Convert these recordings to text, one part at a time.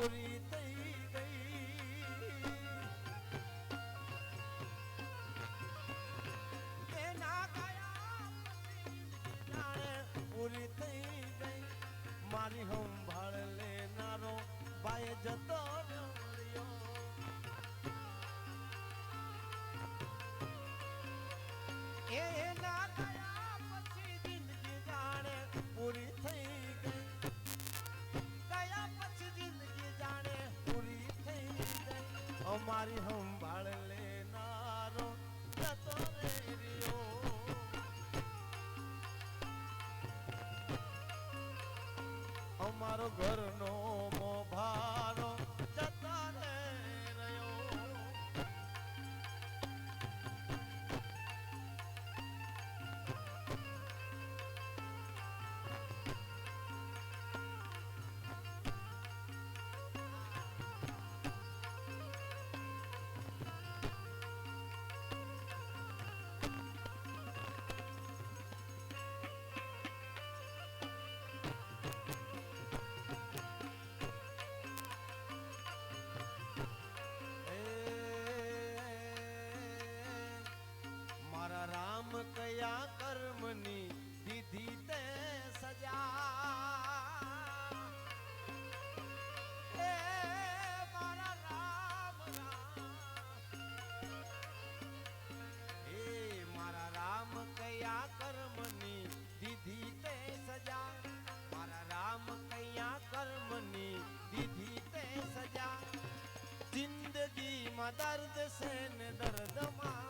પૂરી થઈ ગઈ એના ગયા પૂરી થઈ ગઈ મારી સંભાળ લેનારો ભાઈ જતો મારી સંભાળ લેનારો જતો રે રહ્યો અમારો ઘરનો દર્દી માં દર્દ છે ને દર્દમાં.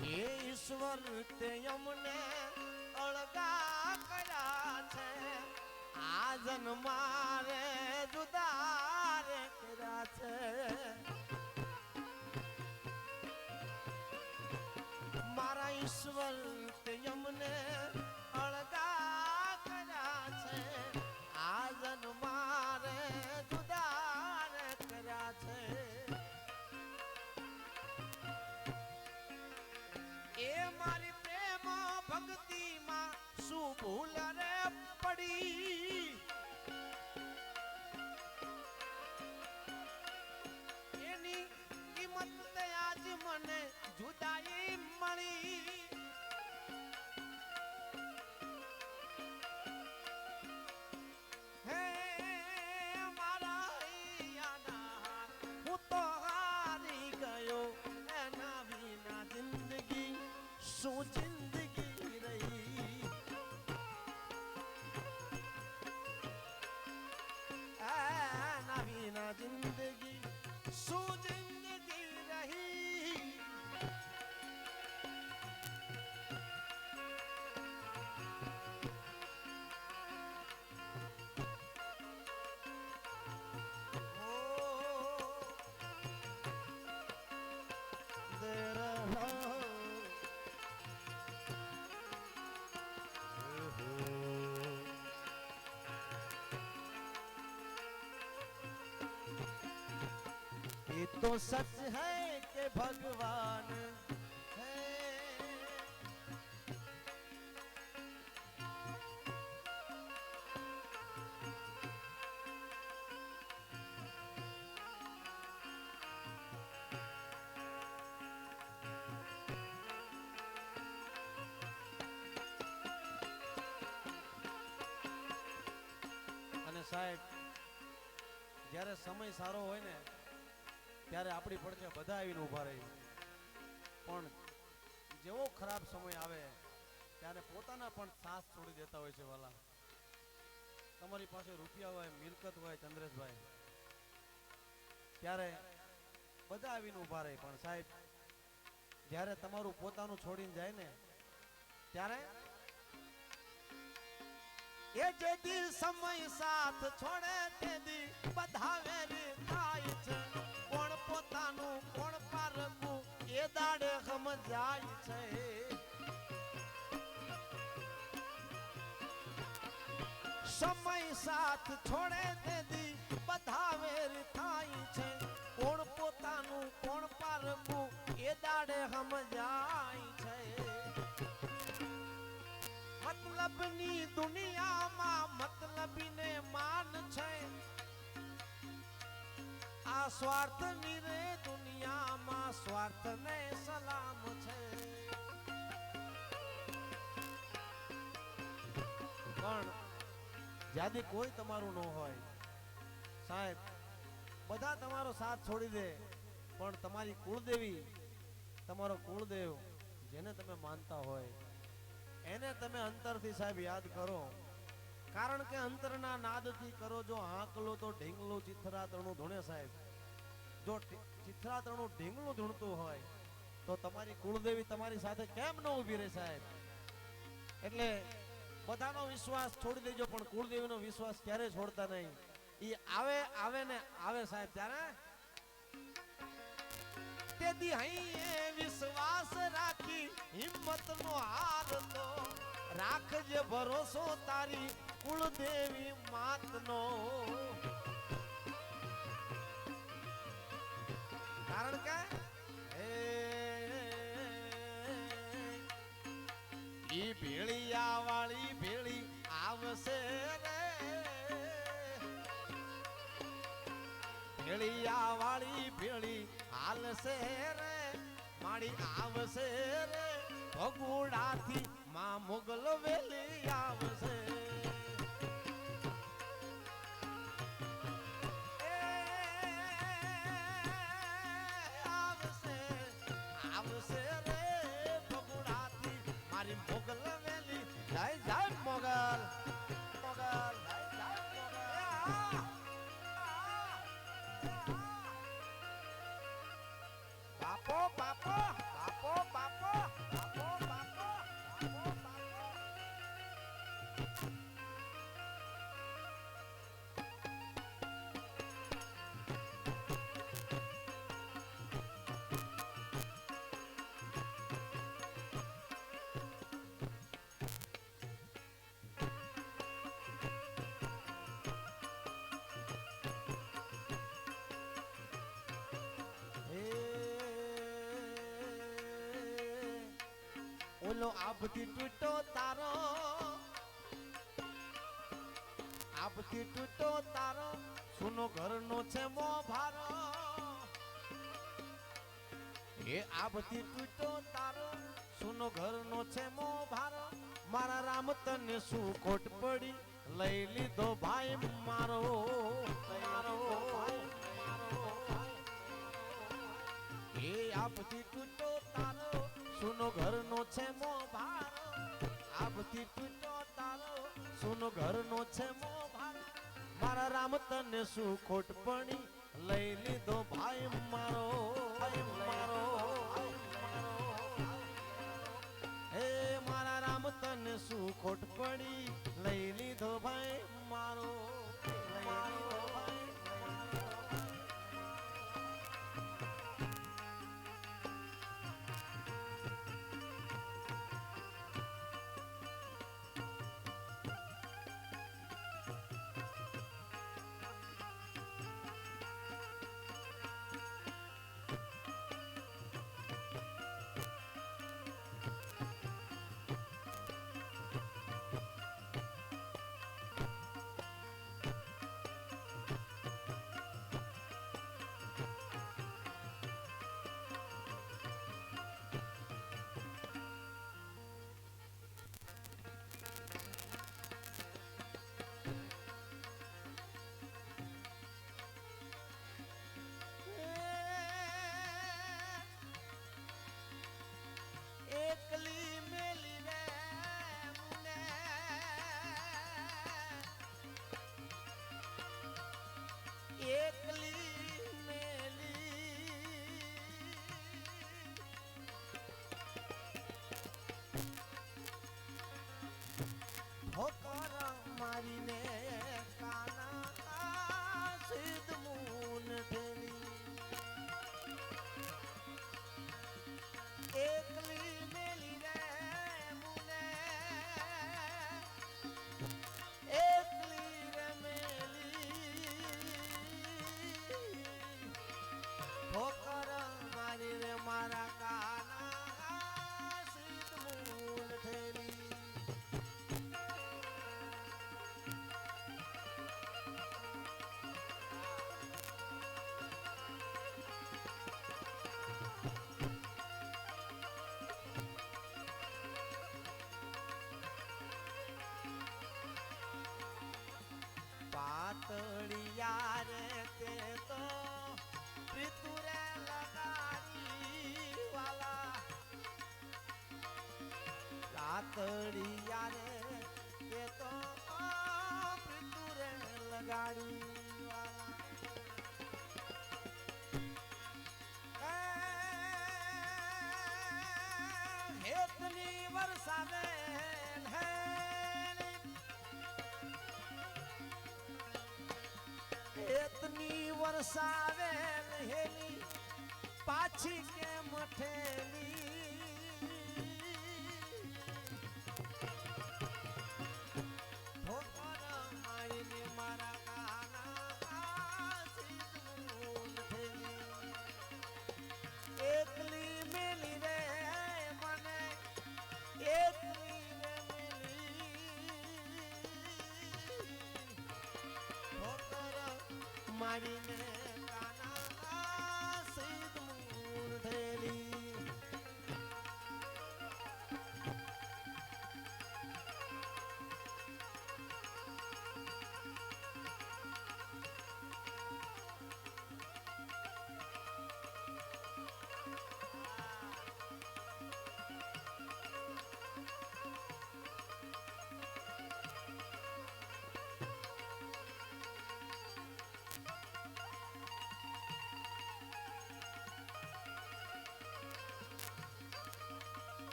હે ઈશ્વર તે અમને અળગા કર્યા છે. આ જન્મારે જુદારે કર્યા છે. મારા ઈશ્વર હું ભૂલ રે પડી. એની કિંમત આજ મને જુદાઈ મળી. সুজন તો तो सच કે कि અને સાહેબ જ્યારે સમય સારો હોય ને ત્યારે આપણી પડખે બધા આવીને ઊભા રહી. પણ જેવો ખરાબ સમય આવે, ત્યારે પોતાના પણ સાથ છોડી દેતા હોય છે વાલા. તમારી પાસે રૂપિયા હોય, મિલકત હોય, ચંદ્રેશભાઈ, ત્યારે બધા આવીને ઊભા રહે. પણ સાહેબ, જ્યારે તમારું પોતાનું છોડીને જાય ને, ત્યારે એ જેથી સમય સાથ છોડે તેથી બધા વેરી થાય છે. એ દાડે સમજાય છે. સમય સાથ છોડે તેથી બધા વેરી થાય છે. કોણ પોતાનું, કોણ પારકું એ દાડે સમજાય છે. મતલબની દુનિયામાં મતલબીને માન છે. આ સ્વાર્થની રે દુનિયામાં સ્વાર્થને સલામ છે. પણ જ્યાંથી કોઈ તમારું ન હોય, સાહેબ, બધા તમારો સાથ છોડી દે, પણ તમારી કુળદેવી, તમારો કુળદેવ જેને તમે માનતા હોય, એને તમે અંતરથી સાહેબ યાદ કરો. કારણ કે અંતરના નાદથી કરો જો આંકલો તો ઢીંગલું ચિથરાતરનું ધૂણે સાહેબ. જો ચિથરાતરનું ઢીંગલું ધૂણતું હોય, તો તમારી કુળદેવી તમારી સાથે કેમ ન ઊભી રહે સાહેબ? એટલે બધાનો વિશ્વાસ છોડી દેજો, પણ કુળદેવીનો વિશ્વાસ ક્યારે છોડતા નહીં? ઈ આવે આવે ને આવે સાહેબ ત્યારે. તેથી હૈયે વિશ્વાસ રાખી હિંમત નો હાર તો રાખજે ભરોસો તારી કુળદેવી માતનો. કારણ કે ઈ ભેળિયા વાળી ભેળી આવશે રે ભેળિયા વાળી ભેળી હાલશે રે માડી આવશે રે ભગુડાથી માં મુગલ વેલી આવશે. મારી મોગલ વેલી જાય જાય મોગલ મોગલ જાય જાય મોગલ. ઓલો આબથી તૂટો તારો. આબથી તૂટો તારો. સુનો ઘરનો છે મો ભારો. એ આબથી તૂટો તારો. સુનો ઘરનો છે મો ભારો. મારા રામ તને શું ખોટ પડી? લઈ લીધો ભાઈ મારો. મારો એ આપથી તૂટો તારો. સુનો ઘરનો છે મો ભાર. આપથી તૂટો તારો. સુનો ઘરનો છે મો ભાર. મારા રામ તને શું ખોટ પડી લઈ લીધો ભાઈ મારો ભાઈ મારો હે મારા રામ તને શું ખોટ પડી લઈ લીધો ભાઈ ત્યારે તે તો ઋતુરે લગાડી વાલા રાતડિયા રે તે તો ઋતુરે લગાડી વાલા હેતની વરસાદે હેતની વરસાવે હેલી પાછી કેમ મઠેલી મારીને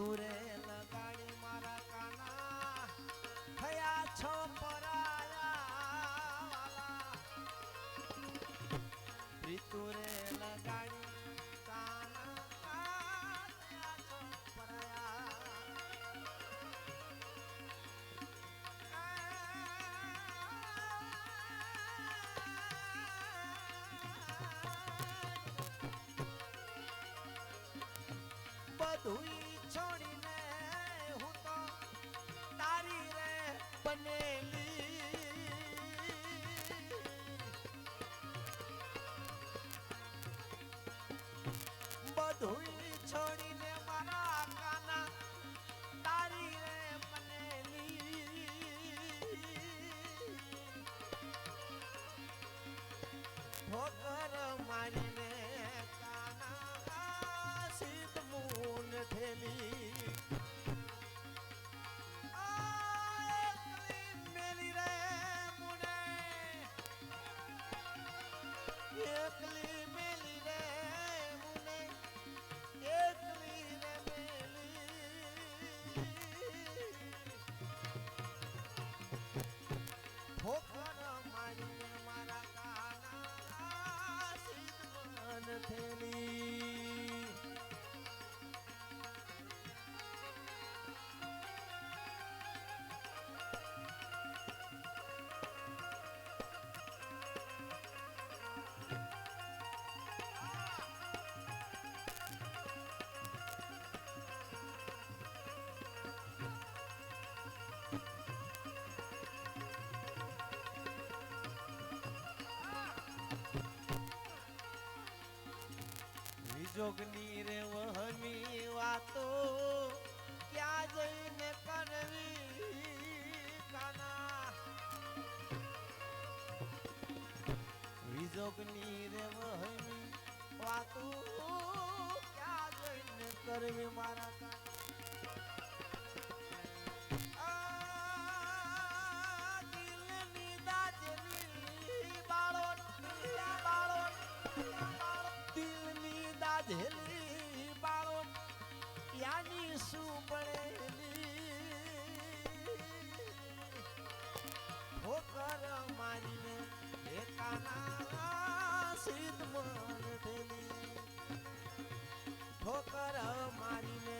રીતુરે લગાડી મારા કાના. થયા છો પરાયા વાલા રીતુરે લગાડી કાના. થયા છોડીને હું તો તારી રે બનેલી. બધુંય છોડીને મારા કાના તારી રે બનેલી. ઠોકર મારીને કાના સીત મૂન ઠેલી વિજોગની રે વહની વાતો ક્યાં જઈને કરવી કાના? વિજોગની રે વહની વાતો ક્યાં જઈને કરવી મારા કાના? શું બળેલી ઠોકર મારીને એકાના સીત મન થેલી ઠોકર મારીને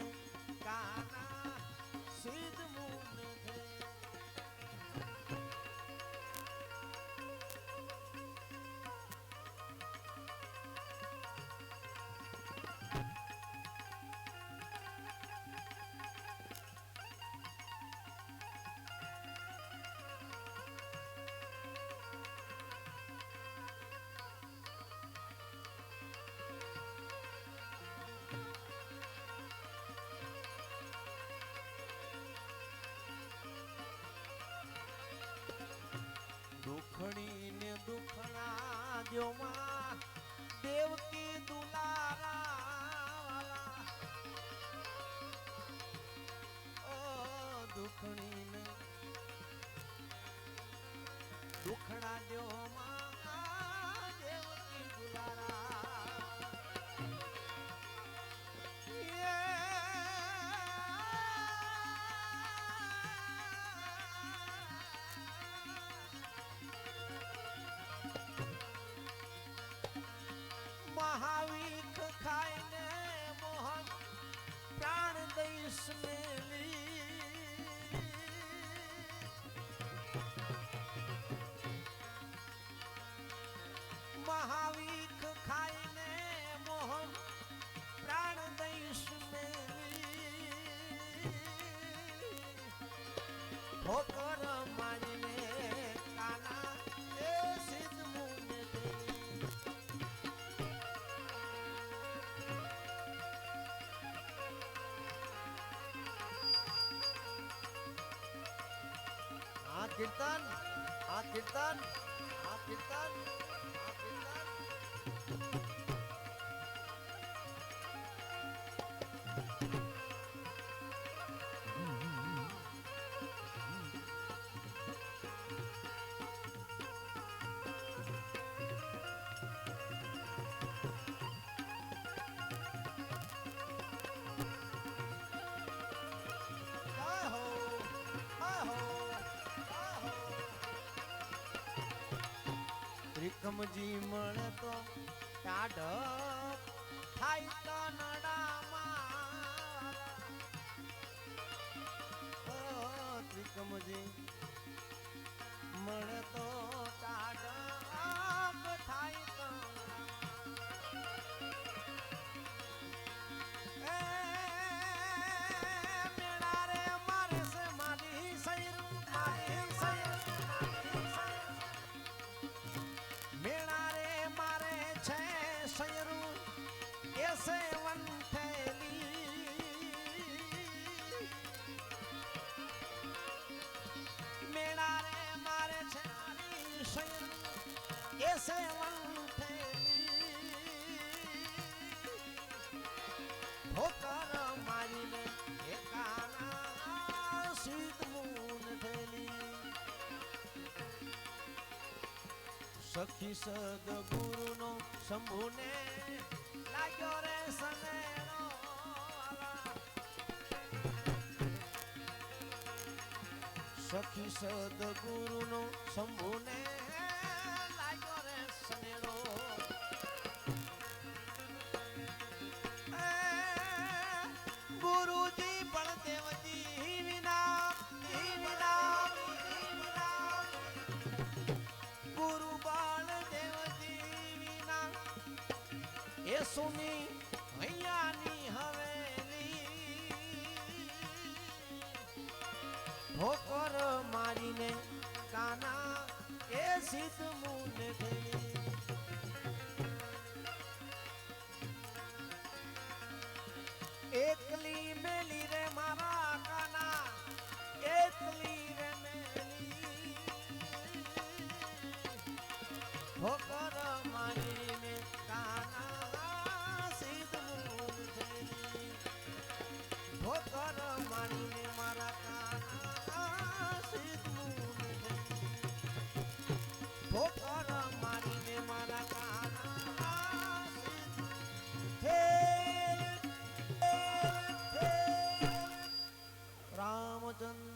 કાના સીધ દુખણી ને દુખણા દ્યો માં દેવકી દુલારા ઓ દુખણી ને દુખડા Krishna કીર્તન આ કીર્તન આ કીર્તન. ત્રિકમજી મળે તો ટાઢ થાય તો નડામાં ત્રિકમજી મળે તો સેવન થેલી ઠોકર મારીને એકાના સીધ મૂન થેલી સખી સદગુરુનો શંભુને લાગ્યો રે સદગુરુનો શંભુને સુની હૈયાની હવેલી. ઠોકર મારીને કાના એ સીત મુન થેલી એકલી મેલી રે મારા કાના, એકલી રે મેલી. ઠોકર done.